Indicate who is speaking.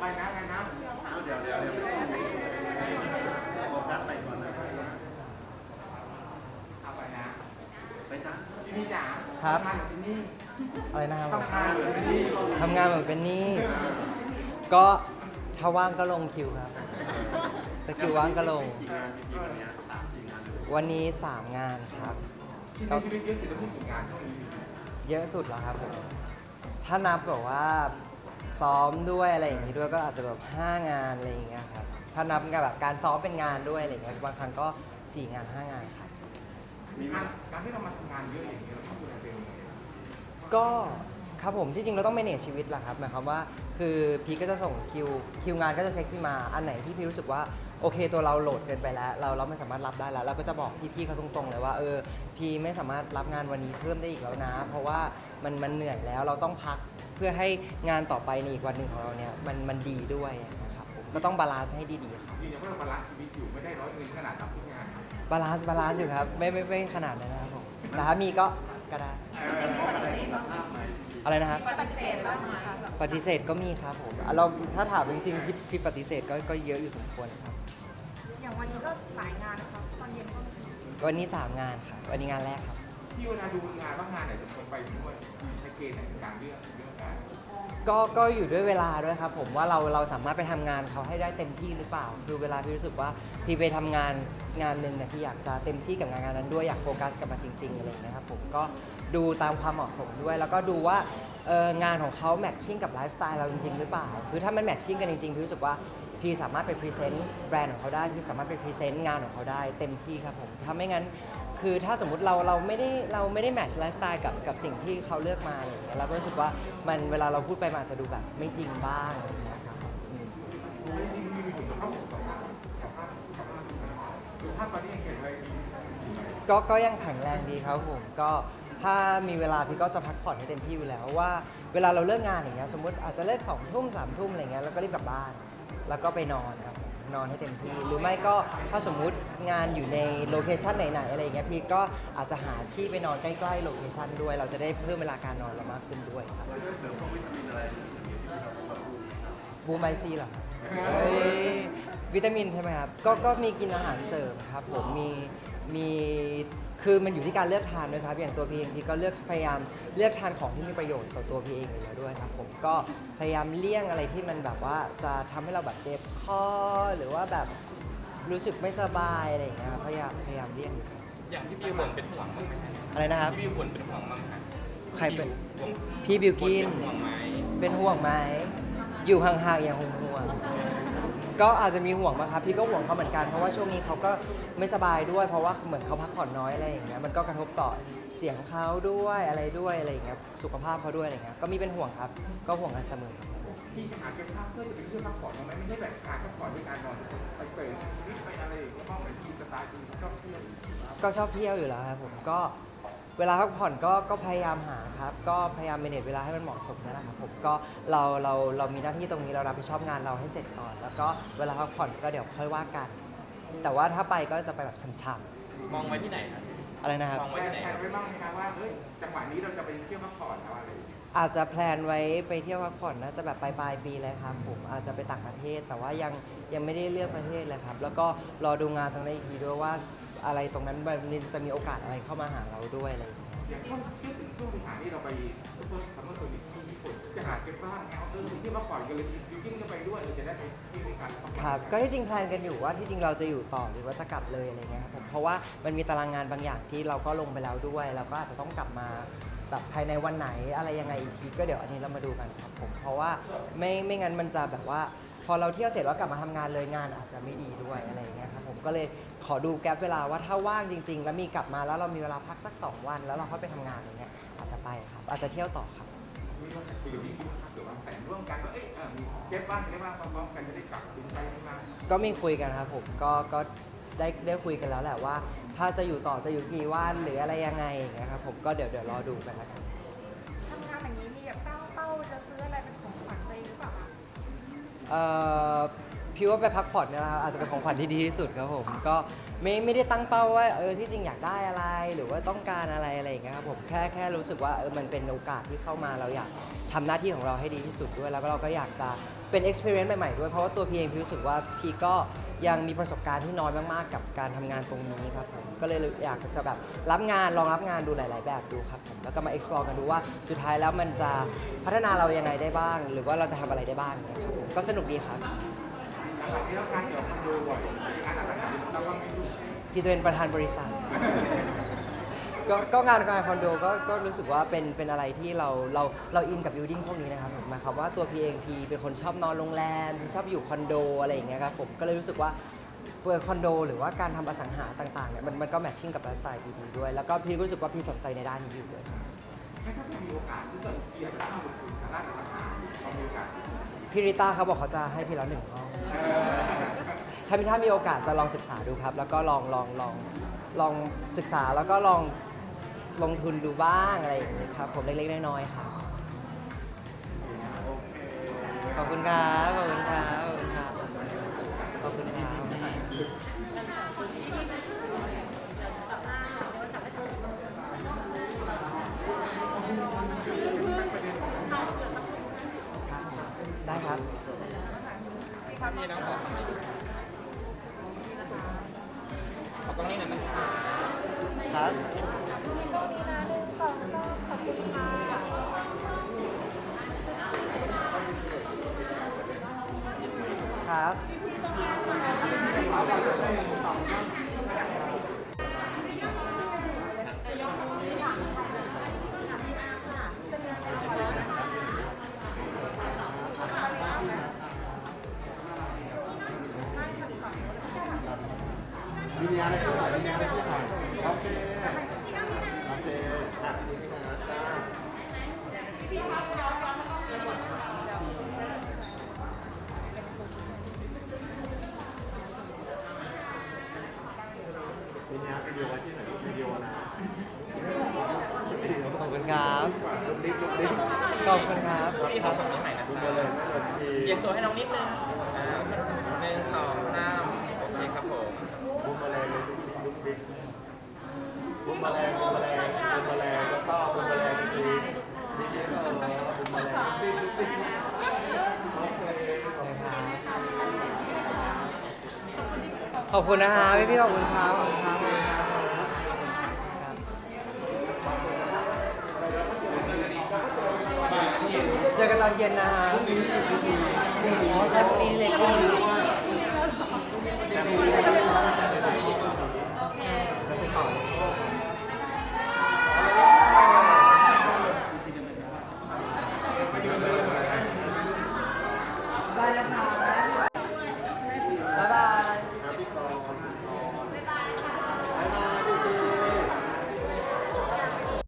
Speaker 1: ไป
Speaker 2: นะไปนะเดี๋ยว
Speaker 3: เดี๋ยวเดี๋ยวบอก
Speaker 2: นัดไปก่
Speaker 1: อนนะเอาไปนะ ไปจ้ะพี่
Speaker 2: จ๋าครับอะไรนะครับ
Speaker 1: ทำงานกับเหมือนเป็นนี่ ก็ถ้าว่างก็ลงคิวครับแต่คิวว่างก็ลง
Speaker 2: วันนี้สามงาน
Speaker 1: ครับ
Speaker 2: เยอะสุดแล้ว
Speaker 1: เยอะสุดแล้วครับผม ถ้านับแบบว่า ซ้อมด้วยอะไรอย่างนี้ด้วยก็อาจจะแบบ5 งานอะไรอย่างเงี้ยครับถ้านับกับแบบการซ้อมเป็นงานด้วยอะไรอย่างเงี้ยบางครั้งก็ 4 งาน 5 งานครับ
Speaker 2: มีงานการที่เรามาทำงานเยอะอย่างนี้เราต้องดูแลตัวเองยังไง
Speaker 1: ก็ครับผมที่จริงเราต้อง manage ชีวิตแหละครับหมายความว่าคือพีก็จะส่งคิวคิวงานก็จะเช็คพี่มาอันไหนที่พี่รู้สึกว่าโอเคตัวเราโหลดเกินไปแล้ว เราเราไม่สามารถรับได้แล้ว เราก็จะบอกพี่ๆเขาตรงๆเลยว่าเออพี่ไม่สามารถรับงานวันนี้เพิ่มได้อีกแล้วนะ เพราะว่ามันมันเหนื่อยแล้วเราต้องพักเพื่อให้งานต่อไปในอีกวันหนึ่งของเราเนี่ยมันมันดีด้วยนะครับผมก็ต้องบาลานซ์ให้ดีๆครับ
Speaker 2: ยืนยันว่าเราบาลานซ์ชีวิตอยู่ไม่ได้ร้อยเงินขนาดรับทุกงานครับ
Speaker 1: บาลานซ์บาลานซ์อยู่ครับไม่ไม่ไม่ขนาดนั้นนะครับผมแต่ถ้ามีก็ก็ได้อะไรนะครับ
Speaker 4: ปฏิเสธบ้างไหมคะแบบ
Speaker 1: ปฏิเสธก็มีครับผมอะเราถ้าถามจริงๆพี่พี่ปฏิเสธก็ก็เยอะอยู่สมควรครับ
Speaker 4: อย่างวันนี้ก็หลายงานนะคะตอนเย็นก็มี
Speaker 1: วันนี้3งานครับวันนี้งานแรกครับ
Speaker 2: ที่เวลาดูงานว่างานไหนจะไปด้วยมีใช้เกณฑ์ในการเลือกเลือกงาน
Speaker 1: ก็ก็อยู่ด้วยเวลาด้วยครับผมว่าเราเราสามารถไปทำงานเขาให้ได้เต็มที่หรือเปล่า คือเวลาพี่รู้สึกว่าพี่ไปทำงานงานหนึ่งเนี่ยพี่อยากจะเต็มที่กับงานงานนั้นด้วยอยากโฟกัสกับมันจริงๆอะไรอย่างเงี้ยครับผมก็ดูตามความเหมาะสมด้วย แล้วก็ดูว่าเอองานของเขาแมทชิ่งกับไลฟ์สไตล์เราจริงๆหรือเปล่า คือถ้ามันแมทชิ่งกันจริงๆพี่รู้สึกว่า พี่สามารถไปพรีเซนต์แบรนด์ของเขาได้พี่สามารถไปพรีเซนต์งานของเขาได้เต็มที่ครับผมถ้าไม่งั้นคือถ้าสมมติเราเราไม่ได้เราไม่ได้แมทช์ไลฟ์สไตล์กับกับสิ่งที่เขาเลือกมาอะไรอย่างเงี้ยเราก็รู้สึกว่ามันเวลาเราพูดไปมันอาจจะดูแบบไม่จริงบ้างอะไรอย่างเงี้ยครับอืม
Speaker 2: ดูไม่ดีมีผลกับสุขภาพสุขภาพสุขภาพสุขภาพตอนนี้ยังแข็งแรงดีอยู่ไหม
Speaker 1: ก็ก็ยังแข็งแรงดีครับผมก็ถ้ามีเวลาพี่ก็จะพักผ่อนให้เต็มที่อยู่แล้วว่า เวลาเราเลิกงานอย่างเงี้ยสมมติอาจจะเลิกสองทุ่มสามทุ่มอะไรเงี้ยแล้วก็รีบกลับบ้าน แล้วก็ไปนอนครับผมนอนให้เต็มที่ หรือไม่ก็ถ้าสมมุติงานอยู่ในโลเคชันไหนๆอะไรอย่างเงี้ยพี่ก็อาจจะหาที่ไปนอนใกล้ๆโลเคชันด้วย เราจะได้เพิ่มเวลาการนอนเรามากขึ้นด้วยครับบูมไบซีเหรอครับเฮ้ยวิตามินใช่ไหมครับก็ก็มีกินอาหารเสริมครับผมมีมี คือมันอยู่ที่การเลือกทานด้วยครับ อย่างตัวพี่เองพี่ก็เลือกพยายามเลือกทานของที่มีประโยชน์ต่อตัวพี่เองอยู่แล้วด้วยครับผมก็พยายามเลี่ยงอะไรที่มันแบบว่าจะทำให้เราแบบเจ็บคอหรือว่าแบบรู้สึกไม่สบายอะไรอย่างเงี้ยครับพยายามพยายามเลี่ยงอยู่ครับ
Speaker 5: อย่างพี่บิวบ่นเป็นห่วงบ้างไหมครับ
Speaker 1: อะไรนะครับ
Speaker 5: พี่บิวบ่นเป็นห่วงบ้างไหม
Speaker 1: ใครเป็น
Speaker 5: ห่วง
Speaker 1: พี่บิวกิน
Speaker 5: บ่เป็นห่วงไหม
Speaker 1: เป็นห่วงไหมอยู่ห่างๆอย่างห่วงๆ ก็อาจจะมีห่วงบ้างครับพี่ก็ห่วงเขาเหมือนกันเพราะว่าช่วงนี้เขาก็ไม่สบายด้วย เพราะว่าเหมือนเขาพักผ่อนน้อยอะไรอย่างเงี้ยมันก็กระทบต่อเสียงเขาด้วยอะไรด้วยอะไรอย่างเงี้ยสุขภาพเขาด้วยอะไรเงี้ยก็มีเป็นห่วงครับ ก็ห่วงกันเสมอครับ
Speaker 2: ที่จะหาเก็บภาพเพื่อจะเป็นเรื่องพักผ่อนทำไมไม่ใช่แบบการพักผ่อนด้วยการนอนไปเตะนิดไปอะไรอย่างเงี้ยเพราะเหมือนกินสไตล์คือชอบเที่ยว
Speaker 1: ก็ชอบเที่ยวอยู่แล้วครับผมก็ เวลาพักผ่อนก็ก็พยายามหาครับก็พยายามเมเนจเวลาให้มันเหมาะสมนั่นแหละครับผมก็เราเราเรามีหน้าที่ตรงนี้เรารับผิดชอบงานเราให้เสร็จก่อน แล้วก็เวลาพักผ่อนก็เดี๋ยวค่อยว่ากัน แต่ว่าถ้าไปก็จะไปแบบช่ำ
Speaker 5: มองไว้ที่ไหนครับ
Speaker 1: ๆอะไรนะครับ
Speaker 5: มอง
Speaker 2: แพ
Speaker 5: ไว้
Speaker 2: ลน
Speaker 5: ที่ไหน
Speaker 2: แพล
Speaker 5: คนรับ
Speaker 2: ไว้บ้างไหมครับว่าเฮ้ยจังหวะนี้เราจะไปเที่ยวพักผ่อนเอาอะไรอย่างเงี้ย
Speaker 1: อาจจะแพลนไว้ไปเที่ยวพักผ่อนน่าจะแบบปลายปลายๆปีเลยครับผมอาจจะไปต่างประเทศ แต่ว่ายังยังไม่ได้เลือกประเทศเลยครับ แล้วก็รอดูงานตรงนั้นอีกทีด้วยว่า อะไรตรงนั้นมันจะมีโอกาสอะไรเข้ามาหาเราด้วยอะไรอย่างเงี้ย
Speaker 2: อย่างช่วงที่ถึงช่วงที่ผ่านนี่เราไปซุปเปอร์ซัมเมอร์โซนิกที่ญี่ปุ่นจะหาเก็บบ้างไงเอาเออมีที่พักผ่อนกันเลยยูยิ่งจะไปด้วยเราจะได้ไปที่ด้วยกันพักผ่อน
Speaker 1: ครับ ก็ที่จริงแพลนกันอยู่ว่าที่จริงเราจะอยู่ต่อหรือว่าจะกลับเลยอะไรเงี้ยครับผมเพราะว่ามันมีตารางงานบางอย่างที่เราก็ลงไปแล้วด้วย เราก็อาจจะต้องกลับมาแบบภายในวันไหนอะไรยังไงอีกทีก็เดี๋ยวอันนี้เรามาดูกันครับผมเพราะว่าไม่ไม่งั้นมันจะแบบว่า พอเราเที่ยวเสร็จแล้วกลับมาทำงานเลยงานอาจจะไม่ดีด้วยอะไรอย่างเงี้ยครับผมก็เลยขอดูแกลบเวลาว่าถ้าว่างจริง ๆ แล้วมีกลับมาแล้วเรามีเวลาพักสัก 2 วัน แล้วเราค่อยไปทำงานอะไรเงี้ยอาจจะไปครับอาจจะเที่ยวต่อครับ
Speaker 2: คุยว่าคุยกับพี่คิดว่าเกิดวางแผนร่วมกันว่าเอ้ยเออมีเก็บบ้างจะได้บ้างพร้อมๆกันจะได้กลับบินไปบินมา
Speaker 1: ก็มีคุยกันครับผมก็ก็ได้ได้คุยกันแล้วแหละว่า ถ้าจะอยู่ต่อจะอยู่กี่วันหรืออะไรยังไงอย่างเงี้ยครับผมก็เดี๋ยวเดี๋ยวรอดูกันแล้วกัน
Speaker 4: เอ่อ
Speaker 1: พี่ว่าไปพักผ่อนเนี่ยนะครับอาจจะเป็นของขวัญที่ดีที่สุดครับผม ก็ไม่ไม่ได้ตั้งเป้าว่าเออที่จริงอยากได้อะไรหรือว่าต้องการอะไรอะไรอย่างเงี้ยครับผมแค่แค่รู้สึกว่าเออมันเป็นโอกาสที่เข้ามาเราอยาก ทำหน้าที่ของเราให้ดีที่สุดด้วย แล้วก็เราก็อยากจะเป็น experience ใหม่ๆ ด้วย เพราะว่าตัวพี่เองพี่รู้สึกว่าพี่ก็ยังมีประสบการณ์ที่น้อยมากๆ กับการทำงานตรงนี้ครับผมก็เลยอยากจะแบบรับงานลองรับงานดูหลาย ๆ แบบดูครับผมแล้วก็มา explore กันดูว่าสุดท้ายแล้วมันจะพัฒนาเรายังไงได้บ้าง หรือว่าเราจะทำอะไรได้บ้างเนี่ยครับผมก็สนุกดีครับ
Speaker 2: หลังจากที่เราการเกี่ยวกับคอนโดบ่อยงานต่างๆเราก็ไม่รู้
Speaker 1: พี่จะเป็นประธานบริษัท ก็ก็งานการคอนโดก็ก็รู้สึกว่าเป็นเป็นอะไรที่เราเราเราอินกับบิ l ดิ้งพวกนี้นะครับผมหมายความว่าตัวพีเองพีเป็นคนชอบนอนโรงแรมชอบอยู่คอนโดอะไรอย่างเงี้ยครับผมก็เลยรู้สึกว่าเปิดคอนโด หรือว่าการทำอสังหาต่างๆเนี่ยมันมันก็แมทชิ่งกับไลฟ์สไตล์พีดีด้วย แล้วก็พี่รู้สึกว่าพี่สนใจในด้านนี้อยู่ด้วย
Speaker 2: ถ้าถ้ามีโอกาสที่เกิดเกียรติเข้าลงทุนทางด้านต่างๆเรามีโอกาส
Speaker 1: พี่ริต้าเขาบอกเขาจะให้พี่แล้วหนึ่งห้องถ้ามีถ้ามีโอกาสจะลองศึกษาดูครับ แล้วก็ลองลองลองลองศึกษาแล้วก็ลอง ลงทุนดูบ้างอะไรอย่างนี้ครับ ผมเล็กๆน้อยๆครับขอบคุณครับขอบคุณครับขอบคุณครับขอบคุณครับครับได้ครับ
Speaker 5: พี่น้องขอขอตรงนี้หน่อยนะครับ
Speaker 1: ครับ
Speaker 4: ตรงนี้นะหนึ่งสองขอบคุณค่ะ
Speaker 1: ครับ
Speaker 3: วิญญาณอะไรที่ถ่ายวิญญาณอะไรที่ถ่ายโอเค นี่นะจ้าวิญญาณวิดีโอไว้ที่ไหนวิดีโอนะ
Speaker 1: ขอบคุณครับ
Speaker 3: ลุกดิ๊กลุกดิ๊ก
Speaker 1: ขอบคุณครับ
Speaker 5: พี่ขอตรงนี้หน่อยนะ
Speaker 3: ดู
Speaker 5: ค
Speaker 3: มา
Speaker 5: รับ
Speaker 3: เลยไม่เลยที
Speaker 5: เรียงตัวให้น้องนิดนึงอ่าหนึ่งสองสามโอเคครับผม
Speaker 3: บุ้มแมลงเลยลุกดิ๊กบุ้มแมลงบุ้มแมลง ขอบคุณ
Speaker 1: นะฮะพี่พี่ขอบคุณครับขอบคุณครับเจอกันตอนเย็นนะฮะอ๋อใช่พรุ่งนี้เลยพรุ่งนี้